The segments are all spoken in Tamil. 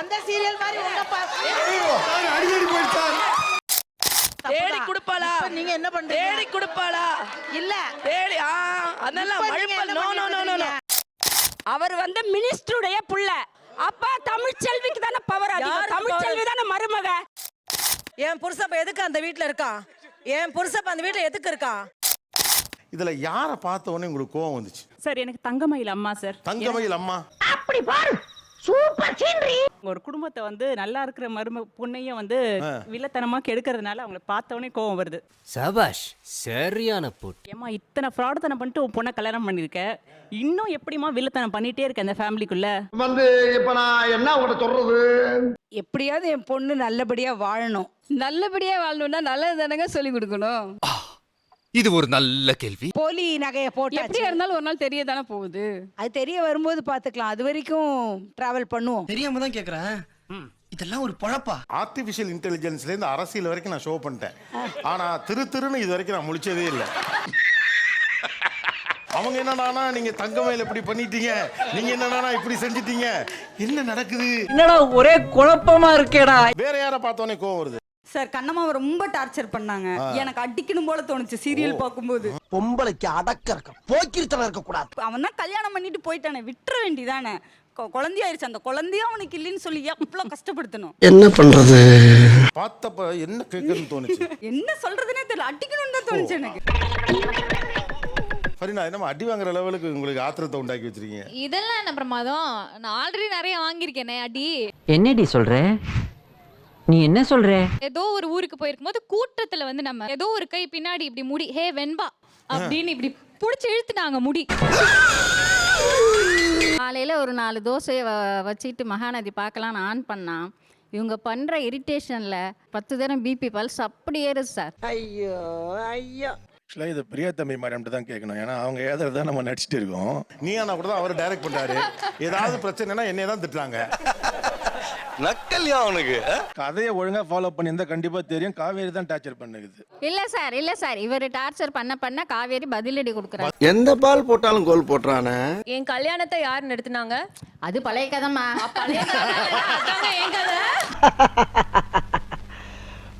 அந்த சீரியல் மாதிரி அடிக்கடி போயிட்டார் தேடி. கொடுப்பாளா? இப்ப நீங்க என்ன பண்றீங்க? தேடி கொடுப்பாளா? இல்ல. தேடி ஆ அதெல்லாம் மழுப்பல் நோ நோ நோ நோ அவர் வந்து மினிஸ்டருடைய புள்ள. அப்ப தமிழ் செல்விக்கு தானே பவர் அதிகம். தமிழ்? செல்வி தானே மருமக. என் புருஷப்ப எதுக்கு அந்த வீட்ல இருக்கான் என் புருஷப்ப அந்த வீட்ல எதுக்கு இருக்கான் இதுல யாரை பார்த்த உடனே உங்களுக்கு கோவம் வந்துச்சு? சார் எனக்கு தங்கமயில் அம்மா சார். தங்கமயில் அம்மா? ஒரு குடும்பத்தை வந்து நல்லா இருக்கிற மரும பொண்ணையும் வந்து வில்லத்தனமா கெடுக்கிறதுனால அவங்கள பார்த்த உடனே கோவம் வருது. சபாஷ் சரியான போட்டு. ஏமா இத்தனை ஃப்ராடுத்தனம் பண்ணிட்டு உன் பொண்ணை கல்யாணம் பண்ணிருக்க? இன்னும் எப்படிமா வில்லத்தனம் பண்ணிட்டே இருக்க அந்த ஃபேமிலிக்குள்ள? வந்து இப்ப நான் என்ன உங்கள்கிட்ட சொல்றது? எப்படியாவது என் பொண்ணு நல்லபடியா வாழணும். நல்லபடியா வாழணும்னா நல்லது தானங்க சொல்லி கொடுக்கணும். இது ஒரு நல்ல கேள்வி. போலி நகைய போட்டு எப்படியா இருந்தாலும் ஒரு நாள் தெரிய தானே போகுது. அது தெரிய வரும்போது பாத்துக்கலாம் அது வரைக்கும் டிராவல் பண்ணுவோம். தெரியாம தான் கேக்குறேன். இதெல்லாம் ஒரு பொழப்பா? ஆர்டிஃபிஷியல் இன்டெலிஜென்ஸ்ல இருந்து அரசியல் வரைக்கும் நான் ஷோ பண்ணிட்டேன். ஆனா திரு திருன்னு இது வரைக்கும் நான் முழிச்சதே இல்லை. அவங்க என்னடானா நீங்க தங்கமயில் இப்படி பண்ணிட்டீங்க. நீங்க என்னடானா இப்படி செஞ்சிட்டீங்க. என்ன நடக்குது? என்னடா ஒரே குழப்பமா இருக்கேடா. வேற யாரை பார்த்தோன்னே கோவம் வருது? சார் கண்ணம்மாவை ரொம்ப டார்ச்சர் பண்ணாங்க. எனக்கு அடிக்கணும் போல தோணுச்சு சீரியல் பார்க்கும்போது. பொம்பளைக்கு அடக்க இருக்க போக்கிருத்தனம் இருக்க கூடாது. அவன் தான் கல்யாணம் பண்ணிட்டு போயிட்டானே விட்டுற வேண்டிதானே குழந்தையாயிருச்சு அந்த குழந்தையும் அவனுக்கு இல்லைன்னு சொல்லி எவ்வளவு கஷ்டப்படுத்தணும்? என்ன பண்றது? பார்த்தப்ப என்ன கேட்கணும்னு தோணுச்சு? என்ன சொல்றதுனே தெரியல அடிக்கணும்னு தான் தோணுச்சு எனக்கு. ஃபரினா என்னமா அடி வாங்குற லெவலுக்கு உங்களுக்கு ஆத்திரத்தை உண்டாக்கி வச்சிருக்கீங்க? இதெல்லாம் என்ன பிரமாதம்? நான் ஆல்ரெடி நிறைய வாங்கியிருக்கேனே அடி. என்னடி சொல்ற? நீ என்ன சொல்ற? ஏதோ ஒரு ஊருக்கு போயிருக்கும் போது கூட்டத்துல வந்து நம்ம ஏதோ ஒரு கை பின்னாடி இப்படி முடி ஹே வெண்பா அப்படின்னு இப்படி புடிச்சு இழுத்துட்டாங்க முடி. காலையில ஒரு நாலு தோசையை வ- வச்சுட்டு மகாநதி பார்க்கலான்னு ஆன் பண்ணா இவங்க பண்ற இரிட்டேஷன்ல பத்து தரம் பிபி பல்ஸ் அப்படி ஏறுது சார். ஐயோ ஐயோ. ஆக்சுவலாக இது பிரியா தம்பி மேடம்கிட்ட தான் கேட்கணும். ஏன்னா அவங்க ஏதாவது நம்ம நடிச்சிட்டு இருக்கோம். நீயானா கூட தான் அவர் டைரக்ட் பண்றாரு. ஏதாவது பிரச்சனைனா என்னைய தான் திட்டுறாங்க. நக்கல்யா அவனுக்கு கதையை ஒழுங்கா ஃபாலோ பண்ணியிருந்தா கண்டிப்பா தெரியும். காவேரி தான் டார்ச்சர் பண்ணுது. இல்ல சார் இல்ல சார். இவர் டார்ச்சர் பண்ண பண்ண காவேரி பதிலடி கொடுக்குறாரு. எந்த பால் போட்டாலும் கோல் போட்டுறானே? என் கல்யாணத்தை யார் நடத்துனாங்க அது பழைய கதைமா பழைய கதை.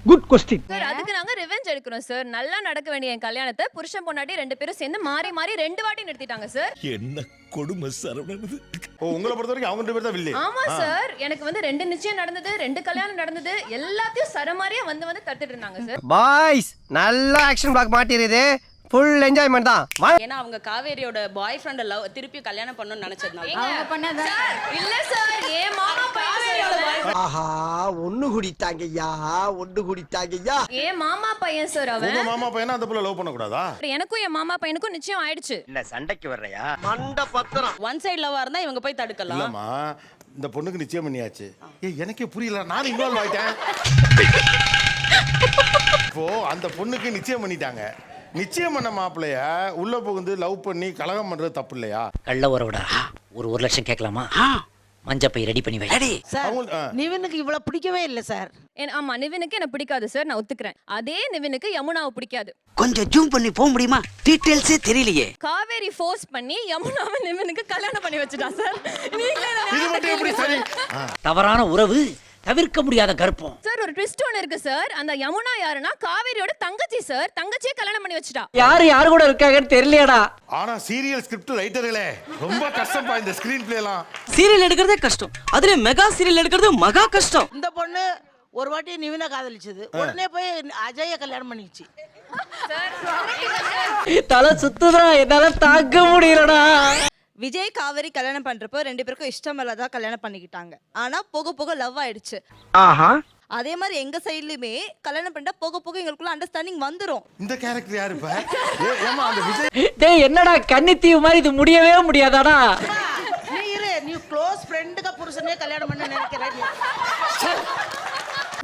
குட் கொஸ்டின் சார் அதுக்கு நாங்க ரிவெஞ்ச் எடுக்கிறோம் சார் நல்லா நடக்க வேண்டிய என் கல்யாணத்தை புருஷன் பொண்டாட்டி ரெண்டு பேரும் சேர்ந்து மாறி மாறி ரெண்டு வாட்டி நிறுத்திட்டாங்க சார் என்ன கொடுமை சரவணன் ஓ உங்களை பொறுத்த வரைக்கும் அவங்க ரெண்டு பேர் தான் வில்லி ஆமா சார் எனக்கு வந்து ரெண்டு நிச்சயம் நடந்தது ரெண்டு கல்யாணம் நடந்தது. எல்லாத்தையும் சரமாரியா வந்து வந்து தடுத்துட்டு இருந்தாங்க சார் பாய்ஸ் நல்ல ஆக்ஷன் பிளாக் மாட்டிருது ஃபுல் என்ஜாய்மெண்ட் தான். ஏன்னா அவங்க காவேரியோட பாய் ஃப்ரெண்ட லவ் திருப்பி கல்யாணம் பண்ணணும்னு நினைச்சதுனால. அவங்க பண்ணதா? சார், இல்ல சார் ஏன் மாமா பையன் ஆஹா ஒண்ணு குடித்தாங்கய்யா ஒண்ணு குடித்தாங்கய்யா. ஏன் மாமா பையன் சார் அவன். உங்க மாமா பையனா அந்த புள்ள லவ் பண்ணக்கூடாதா? எனக்கும் என் மாமா பையனுக்கும் நிச்சயம் ஆயிடுச்சு. என்ன சண்டைக்கு வர்றையா? மண்ட பத்திரம் ஒன் சைடு லவ்வா இருந்தா இவங்க போய் தடுக்கலாம். இல்லம்மா இந்த பொண்ணுக்கு நிச்சயம் பண்ணியாச்சு. ஏய் எனக்கே புரியல நான் இன்வால்வ் ஆயிட்டேன். இப்போ அந்த பொண்ணுக்கு நிச்சயம் பண்ணிட்டாங்க. நிச்சயம் பண்ண மாப்பிள்ளைய உள்ள புகுந்து லவ் பண்ணி கலகம் பண்றது தப்பு இல்லையா கள்ள உறவுடா. ஒரு ஒரு லட்சம் கேட்கலாமா? மஞ்சப்பை ரெடி பண்ணி வை. சார் அவங்க- ஆ. நிவினுக்கு இவ்வளவு பிடிக்கவே இல்லை சார். என்- ஆமா நிவினுக்கு எனக்கு பிடிக்காது சார். நான் ஒத்துக்கிறேன். அதே நிவினுக்கு யமுனாவை பிடிக்காது. கொஞ்சம் ஜூம் பண்ணி போக முடியுமா? டீடைல்ஸே தெரியலையே. காவேரி ஃபோர்ஸ் பண்ணி யமுனாவை நிவினுக்கு கல்யாணம் பண்ணி வச்சுட்டா சார். நீங்களே இதை இது மட்டும் எப்படி சரி? ஆ. தவறான உறவு தவிர்க்க முடியாத கர்ப்பம். சார் ஒரு ட்விஸ்ட் ஒன்று இருக்கு சார் அந்த யமுனா யாருன்னா காவேரியோட தங்கச்சி சார் தங்கச்சியை கல்யாணம் பண்ணி வச்சுட்டா. யாரு யாரு கூட இருக்காங்கன்னு தெரியலையாடா. ஆனா சீரியல் ஸ்கிரிப்ட் ரைட்டர்களே ரொம்ப கஷ்டப்பா இந்த ஸ்கிரீன் பிளே எல்லாம். சீரியல் எடுக்கிறதே கஷ்டம். அதுல மெகா சீரியல் எடுக்கிறது மகா கஷ்டம். இந்த பொண்ணு ஒரு வாட்டி நிவினை காதலிச்சது. உடனே போய் அஜய கல்யாணம் பண்ணிச்சு தலை சுத்துதா என்னால தாங்க முடியலடா. விஜய் காவேரி கல்யாணம் பண்றப்போ ரெண்டு பேருக்கும் இஷ்டம் இல்லாதான் கல்யாணம் பண்ணிக்கிட்டாங்க. ஆனா போக போக லவ் ஆயிடுச்சு. ஆஹா. அதே மாதிரி எங்க சைட்லயுமே கல்யாணம் பண்ணிட்டா போக போக எங்களுக்குள்ள அண்டர்ஸ்டாண்டிங் வந்துரும். இந்த கேரக்டர் யாரு டேய் என்னடா கன்னித்தீவு மாதிரி இது முடியவே முடியாதாடா? நீ இரு நீ க்ளோஸ் ஃப்ரெண்டுக்கு புருஷனே கல்யாணம் பண்ண நினைக்கிற நீ.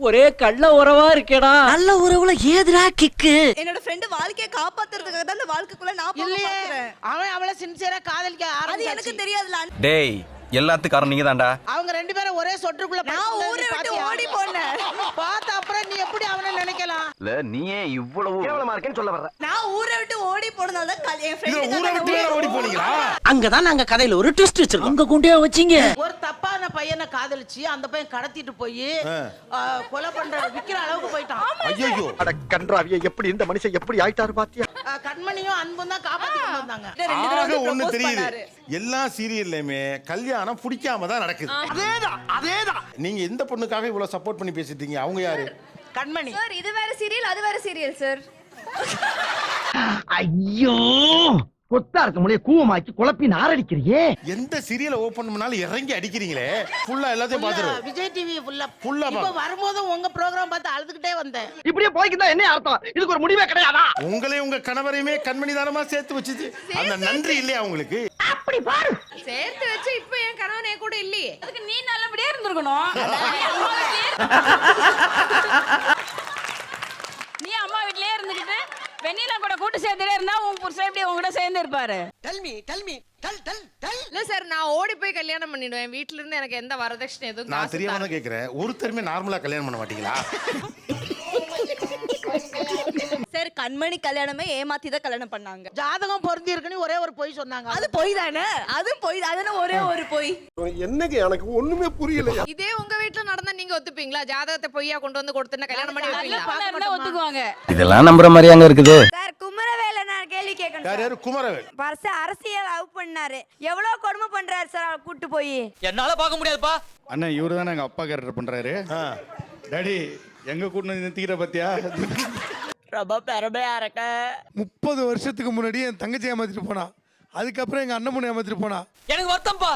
ஒரே கள்ள உறவா இருக்கேடா. நல்ல உறவுல ஏதுடா கிக்கு என்னோட ஃப்ரெண்டு வாழ்க்கையை காப்பாத்துறதுக்காக தான் அந்த வாழ்க்கைக்குள்ள நான் இல்லையே பார்க்கிறேன். அவன் அவளை சின்சியரா காதலிக்க அது ஆரம்பிச்சாச்சு. எனக்கு தெரியாதுல டேய் எல்லாத்துக்கும் காரணம் நீங்க தான்டா. அவங்க ரெண்டு பேரும் ஒரே சொட்டுக்குள்ள நான் ஊரை நீ விட்டு? ஓடி போனேன். பார்த்த அப்புறம் நீ எப்படி அவனை நினைக்கலாம்? இல்ல நீயே இவ்வளவு கேவலமா இருக்கேன்னு சொல்ல வர்ற நான் ஊரை விட்டு ஓடி போனதால தான் என் ஃப்ரெண்டு ஊரை விட்டு ஓடி போனீங்களா? அங்கதான் நாங்க கதையில ஒரு ட்விஸ்ட் வச்சிருக்கோம். அங்க கொண்டே வச்சீங்க. ஒரு தப்பான பையனை காதலிச்சு அந்த பையன் கடத்திட்டு போய் கொலை பண்ற விக்கிற அளவுக்கு போயிட்டான் ஐயோ அட கன்றாவிய எப்படி இந்த மனுஷன் எப்படி ஆயிட்டாரு பாத்தியா? கண்மணியும் அன்பும் தான் காப்பாத்தி கொண்டு வந்தாங்க. ஆக ஒண்ணு தெரியுது. எல்லா சீரியல்லையுமே கல்யாணம் பிடிக்காம தான் நடக்குது. அதேதான் அதேதான். நீங்க எந்த பொண்ணுக்காக இவ்வளவு சப்போர்ட் பண்ணி பேசிட்டீங்க அவங்க யாரு? கண்மணி. சார் இது வேற சீரியல் அது வேற சீரியல் சார் ஐயோ! கொத்தா இருக்க முடிய கூவமாக்கி குழப்பி நாரடிக்கிறியே? எந்த சீரியலை ஓபன் பண்ணாலும் இறங்கி அடிக்கிறீங்களே? ஃபுல்லா எல்லாத்தையும் பாத்துருவோம் விஜய் டிவி ஃபுல்லா Full-ஆ இப்ப. வரும்போது உங்க ப்ரோக்ராம் பார்த்து அழுதுகிட்டே வந்தேன். இப்படியே போய்க்குதா என்ன அர்த்தம்? இதுக்கு ஒரு முடிவே கிடையாதா? உங்களையும் உங்க கணவரையுமே கண்மணி தானமா சேர்த்து வச்சுச்சு அந்த நன்றி இல்லையா உங்களுக்கு? சேர்த்து வச்சு இப்ப என் கணவன் என் கூட இல்லையே. அதுக்கு நீ நல்லபடியா இருந்திருக்கணும் நீ அம்மா வீட்லயே இருந்துகிட்டு வெண்ணிலா கூட கூட்டு சேர்ந்துட்டே இருந்தா உன் புருஷன் எப்படி உன் கூட சேர்ந்து இருப்பாரு? Tell me tell me tell tell tell இல்ல சார் நான் ஓடி போய் கல்யாணம் பண்ணிடுவேன். வீட்ல இருந்து எனக்கு எந்த வரதட்சணை எதுவும் நான் தெரியாம கேக்குறேன். ஒருத்தருமே நார்மலா கல்யாணம் பண்ண மாட்டீங்களா? சார் கண்மணி கல்யாணமே ஏமாத்தி தான் கல்யாணம் பண்ணாங்க. ஜாதகம் பொருந்தி இருக்குன்னு ஒரே ஒரு பொய் சொன்னாங்க. அது பொய் தானே அது பொய் அதுன்னு ஒரே ஒரு பொய். என்னங்க எனக்கு ஒண்ணுமே புரியல இதே உங்க வீட்ல நடந்தா நீங்க ஒத்துப்பீங்களா? ஜாதகத்தை பொய்யா கொண்டு வந்து கொடுத்துனா கல்யாணம் பண்ணி வைப்பீங்களா? ஒத்துக்குவாங்க. இதெல்லாம் நம்புற மாதிரியா அங்க இருக்குது. சார் குமரவேல நான் கேள்வி கேட்கணும் யார் யாரு? குமரவேல். பர்ச அரசியல் லவ் பண்ணாரு. எவ்வளவு கொடுமை பண்றாரு சார் கூட்டு போய்? என்னால பார்க்க முடியாதுப்பா. அண்ணன் இவரு தானே எங்க அப்பா கேரக்டர் பண்றாரு. டாடி எங்க கூட்டு வந்து நிறுத்திக்கிற பத்தியா? ரொம்ப பெருமையா இருக்க. முப்பது வருஷத்துக்கு முன்னாடி என் தங்கச்சி ஏமாத்திட்டு போனா. அதுக்கப்புறம் எங்க அண்ணன் பொண்ணு ஏமாத்திட்டு போனா. எனக்கு வருத்தம்ப்பா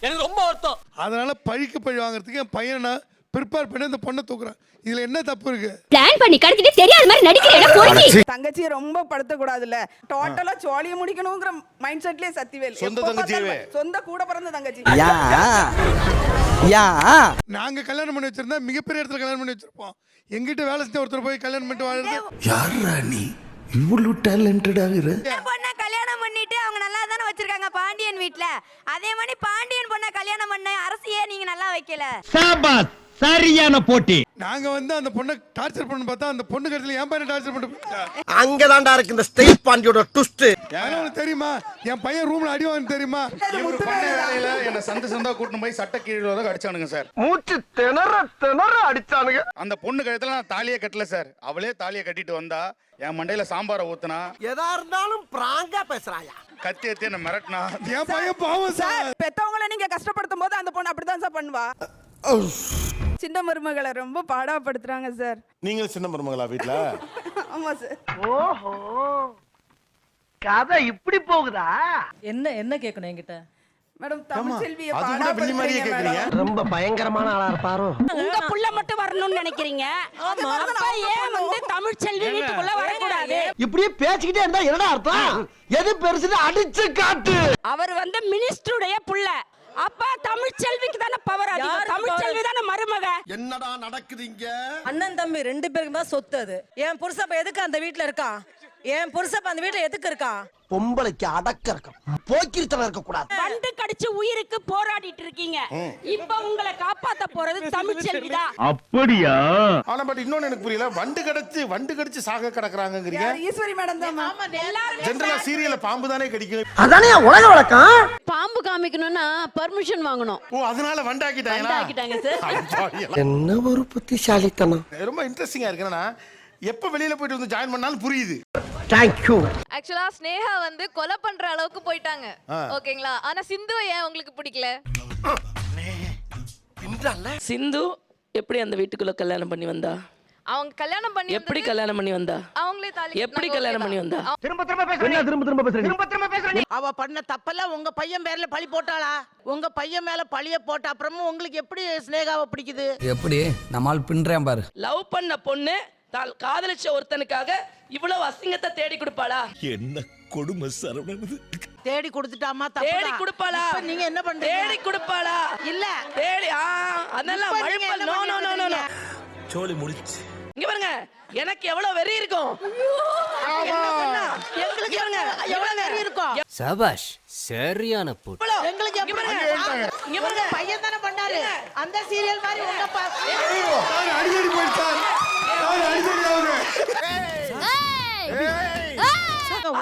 எனக்கு ரொம்ப வருத்தம். அதனால பழிக்கு பழி வாங்குறதுக்கு என் பையனை ப்ரிப்பேர் பண்ணி அந்த பொண்ணை தூக்குறேன். இதுல என்ன தப்பு இருக்கு? பிளான் பண்ணி கடத்திட்டு தெரியாத மாதிரி நடிக்கிறேன். தங்கச்சியை ரொம்ப படுத்த கூடாதுல்ல டோட்டலா சோழிய முடிக்கணுங்கிற மைண்ட் செட்லயே சத்திவேல் சொந்த? பார்த்தாலும் சொந்த கூட பிறந்த தங்கச்சி. யா. நாங்க கல்யாணம் பண்ணி வச்சிருந்தா மிகப்பெரிய இடத்துல கல்யாணம் பண்ணி வச்சிருப்போம். எங்கிட்ட வேலை செஞ்ச ஒருத்தர் போய் கல்யாணம் பண்ணிட்டு வாழ்றது? யாரா நீ? இவ்வளவு டேலண்டடாகிற பொண்ணை கல்யாணம் பண்ணிட்டு அவங்க நல்லா தானே வச்சிருக்காங்க பாண்டியன் வீட்ல. அதே மாதிரி பாண்டியன் பொண்ணை கல்யாணம் பண்ண அரசியே நீங்க நல்லா வைக்கல. சாபாஸ் சரியான போட்டி. நாங்க வந்து அந்த பொண்ணை டார்ச்சர் பண்ண பார்த்தா அந்த பொண்ணு கடைசியில் என் பையனை டார்ச்சர் பண்ணிட்டு அங்கதான்டா இருக்கு இந்த ஸ்டேட் பாண்டியோட ட்விஸ்ட் உனக்கு தெரியுமா? என் பையன் ரூம்ல அடி வாங்க தெரியுமா? இவர் பண்ண வேலையில என்ன சந்து சந்தா கூட்டிட்டு போய் சட்ட கீழே வர அடிச்சானுங்க சார். மூச்சு திணற திணற அடிச்சானுங்க. அந்த பொண்ணு கழுத்துல நான் தாலியே கட்டல சார். அவளே தாலியை கட்டிட்டு வந்தா என் மண்டையில சாம்பாரை ஊத்துனா எதா இருந்தாலும் பிராங்கா பேசுறாயா? கத்தி எத்தி என்ன மிரட்டினா. என் பையன் பாவம் சார். பெத்தவங்கள நீங்க கஷ்டப்படுத்தும் போது அந்த பொண்ணு அப்படிதான் சார் பண்ணுவா. சின்ன மருமகளை ரொம்ப பாடாப்படுத்துறாங்க சார். நீங்களும் சின்ன மருமகளா வீட்ல? ஆமா சார். ஓஹோ. கதை இப்படி போகுதா? என்ன என்ன கேட்கணும் என்கிட்ட? மேடம் தமிழ் செல்வியை அது கூட வெள்ளி மாதிரியே பாடாப்படுத்துறீங்க கேக்குறீங்க ரொம்ப பயங்கரமான ஆளா இருப்பாரோ. உங்க புள்ள மட்டும் வரணும்னு நினைக்கிறீங்க? அப்ப ஏன் வந்து தமிழ் செல்வி வீட்டுக்குள்ள வரக்கூடாது? இப்படியே பேசிக்கிட்டே இருந்தா என்னடா அர்த்தம்? எது பெருசுன்னு அடிச்சு காட்டு. அவர் வந்து மினிஸ்டருடைய புள்ள. அப்ப தமிழ் செல்விக்கு தானே பவர் அதிகம் தமிழ் செல்வி தானே மருமக என்னடா நடக்குதுங்க அண்ணன் தம்பி ரெண்டு பேருக்கு தான் சொத்து அது. என் புருஷப்ப எதுக்கு அந்த வீட்ல இருக்கான் என் புருஷப்ப அந்த வீட்ல எதுக்கு இருக்கான் பொம்பளைக்கு அடக்க இருக்கும் போக்கிருத்தனம் இருக்க கூடாது பண்டு கடிச்சு உயிருக்கு போராடிட்டு இருக்கீங்க. இப்ப உங்களை காப்பாத்த போறது தமிழ் செல்வி தான். அப்படியா? ஆனா பட் இன்னொன்னு எனக்கு புரியல. வண்டு கடிச்சு வண்டு கடிச்சு சாக கிடக்குறாங்கங்கிறீங்க? ஈஸ்வரி மேடம் தான் ஆமா எல்லாரும் ஜென்ரலா சீரியல்ல பாம்பு தானே கடிக்கும். அதானே உலக வழக்கம்? பாம்பு காமிக்கணும்னா பர்மிஷன் வாங்கணும். ஓ அதனால வண்டாக்கிட்டாங்களா? ஆக்கிட்டாங்க சார். என்ன ஒரு புத்திசாலித்தனம். ரொம்ப இன்ட்ரெஸ்டிங்கா இருக்குன்னா எப்ப வெளியில போயிட்டு வந்து ஜாயின் பண்ணாலும் புரியுது. தேங்க்யூ ஆக்சுவலா ஸ்னேகா வந்து கொலை பண்ற அளவுக்கு போயிட்டாங்க. ஓகேங்களா? ஆனா சிந்துவை ஏன் உங்களுக்கு பிடிக்கல? சிந்து எப்படி அந்த வீட்டுக்குள்ள கல்யாணம் பண்ணி வந்தா? அவங்க கல்யாணம் பண்ணி எப்படி கல்யாணம் பண்ணி வந்தா? அவங்களே தாலி எப்படி கல்யாணம் okay பண்ணி தான். வந்தா திரும்ப திரும்ப பேசுறீங்க. திரும்ப திரும்ப பேசுறீங்க? திரும்ப திரும்ப பேசுறீங்க. அவ பண்ண தப்பெல்லாம் உங்க பையன் பேர்ல பழி போட்டாளா? உங்க பையன் மேல பழிய போட்ட அப்புறமும் உங்களுக்கு எப்படி ஸ்னேகாவை பிடிக்குது? எப்படி? நம்மால் பின்றேன் பாரு. லவ் பண்ண பொண்ணு தால் காதலிச்ச ஒருத்தனுக்காக இவ்வளவு அசிங்கத்தை தேடி கொடுப்பாளா? என்ன கொடுமை சரவணன் தேடி கொடுத்துட்டாமா தேடி கொடுப்பாளா? நீங்க என்ன பண்றீங்க? தேடி கொடுப்பாளா? இல்ல. தேடி ஆ அதெல்லாம் மழுப்பல் நோ நோ நோ நோ சோழி முடிச்சு இங்க பாருங்க. எனக்கு எவ்வளவு வெறி இருக்கும்? என்ன பண்ணா? எங்களுக்கு எவ்வளவு. நேரம் இருக்கும்? சபாஷ் சரியான எவ்வளவு? எங்களுக்கு இங்க எப்படி பாருங்க. இங்க பாருங்க. பையன் தானே பண்ணாரு. அந்த சீரியல் மாதிரி உங்க ப- சார் அடிக்கடி போயிட்டார் அடிக்கடி அவரு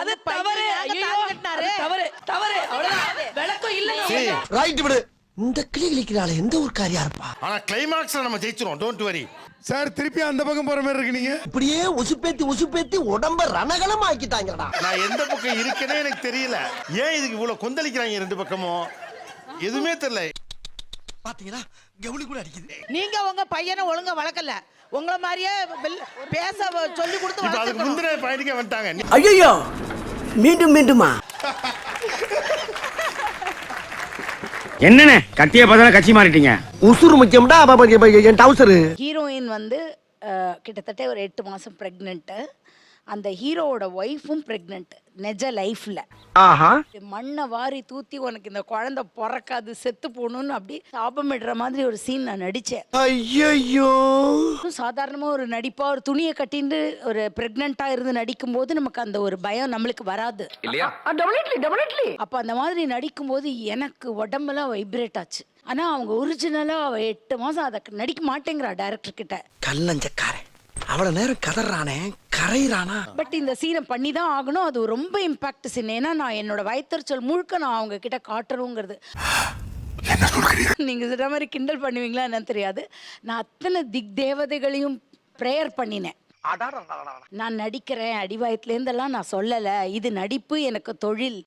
அது தவறு. தாங்க ஐயோ தாலி கட்டினாரு. அது தவறு. தவறு. அவ்வளவுதான். விளக்கம் இல்லைங்க சரி உங்களுக்கு. ரைட் விடு. இந்த கிளி கிளிக்கிறாள் எந்த ஒரு காரியா இருப்பா ஆனா கிளைமாக்ஸ்ல நம்ம ஜெயிச்சிரும் டோன்ட் வரி சார் திருப்பி அந்த பக்கம் போற மாதிரி இருக்கு நீங்க இப்படியே உசுப்பேத்தி உசுப்பேத்தி உடம்ப ரணகலம் ஆக்கிட்டாங்கடா நான் எந்த பக்கம் இருக்கேனே எனக்கு தெரியல. ஏன் இதுக்கு இவ்வளவு கொந்தளிக்கிறாங்க ரெண்டு பக்கமும்? எதுவுமே தெரியல. பாத்தீங்களா? கவுளி கூட அடிக்குது. நீங்க உங்க பையனை ஒழுங்கா வளர்க்கல. உங்கள மாதிரியே பேச சொல்லி கொடுத்து அதுக்கு. முந்தின பயணிக்க வந்துட்டாங்க. ஐயோ மீண்டும் மீண்டுமா? என்னண்ணே? கத்திய பார்த்தா கட்சி மாறிட்டீங்க. உசுறு முக்கியம்டா என் டவுசரு. ஹீரோயின் வந்து கிட்டத்தட்ட ஒரு எட்டு மாதம் ப்ரெக்னென்ட்டு அந்த ஹீரோவோட ஒய்ஃபும் ப்ரெக்னென்ட் நெஜ லைஃப்பில் ஆஹா. மண்ணை வாரி தூத்தி உனக்கு இந்த குழந்தை பிறக்காது செத்து போகணும்னு அப்படி சாபமிடுற மாதிரி ஒரு சீன் நான் நடித்தேன் ஐயோ சாதாரணமாக ஒரு நடிப்பாக ஒரு துணியை கட்டிட்டு ஒரு ப்ரெக்னெண்ட்டாக இருந்து நடிக்கும்போது நமக்கு அந்த ஒரு பயம் நம்மளுக்கு வராது. அப்போ அந்த மாதிரி நடிக்கும்போது எனக்கு உடம்பெல்லாம் வைப்ரேட் ஆச்சு. ஆனால் அவங்க ஒரிஜினலாக எட்டு மாதம் அதை நடிக்க மாட்டேங்கிறா டேரக்டர் கிட்ட. கல்லஞ்சக்காரன் அவ்வளவு நேரம் கதறானே கரையிறானா? பட் இந்த சீனை பண்ணி தான் ஆகணும். அது ரொம்ப இம்பாக்ட் சீன். ஏன்னா நான் என்னோட வயத்தறிச்சல் முழுக்க நான் அவங்க கிட்ட காட்டணுங்கிறது நீங்க சொல்ற மாதிரி கிண்டல் பண்ணுவீங்களா என்னன்னு தெரியாது. நான் அத்தனை திக் தேவதைகளையும் ப்ரேயர் பண்ணினேன் நான் நடிக்கிறேன் அடிவாயத்துலேருந்தெல்லாம் நான் சொல்லலை. இது நடிப்பு எனக்கு தொழில்.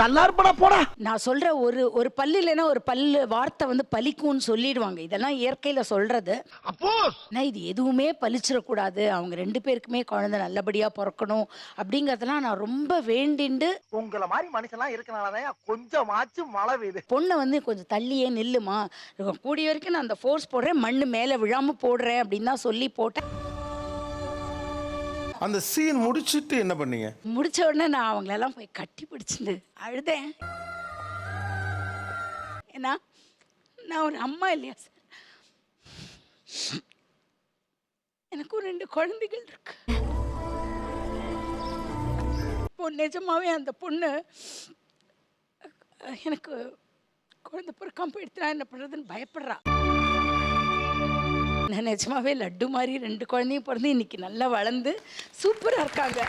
நல்லா இருப்படா போடா. நான் சொல்ற ஒரு ஒரு பல்லு இல்லைன்னா ஒரு பல்லு வார்த்தை வந்து பலிக்கும்னு சொல்லிடுவாங்க. இதெல்லாம் இயற்கையில சொல்றது. ஆனால் இது எதுவுமே பலிச்சிடக்கூடாது அவங்க ரெண்டு பேருக்குமே குழந்தை நல்லபடியா பிறக்கணும் அப்படிங்கறதெல்லாம் நான் ரொம்ப வேண்டிண்டு உங்களை மாதிரி மனுஷன்லாம் இருக்கனாலதான் கொஞ்சமாச்சும் மழை பெய்யுது. பொண்ணை வந்து கொஞ்சம் தள்ளியே நில்லுமா? கூடிய வரைக்கும் நான் அந்த ஃபோர்ஸ் போடுறேன். மண்ணு மேலே விழாம போடுறேன் அப்படின்னு தான் சொல்லி போட்டேன். அந்த சீன் முடிச்சிட்டு என்ன பண்ணீங்க? முடிச்ச உடனே நான் அவங்களெல்லாம் போய் கட்டி பிடிச்சிருந்து அழுதேன். ஏன்னா நான் ஒரு அம்மா இல்லையா சார்? எனக்கும் ரெண்டு குழந்தைகள் இருக்கு. இப்போ நிஜமாவே அந்த பொண்ணு எனக்கு குழந்தை பிறக்காம போயிடுத்துனா என்ன பண்றதுன்னு பயப்படுறா. நான் நிஜமாவே லட்டு மாதிரி ரெண்டு குழந்தையும் பிறந்து இன்னைக்கு நல்லா வளர்ந்து சூப்பரா இருக்காங்க.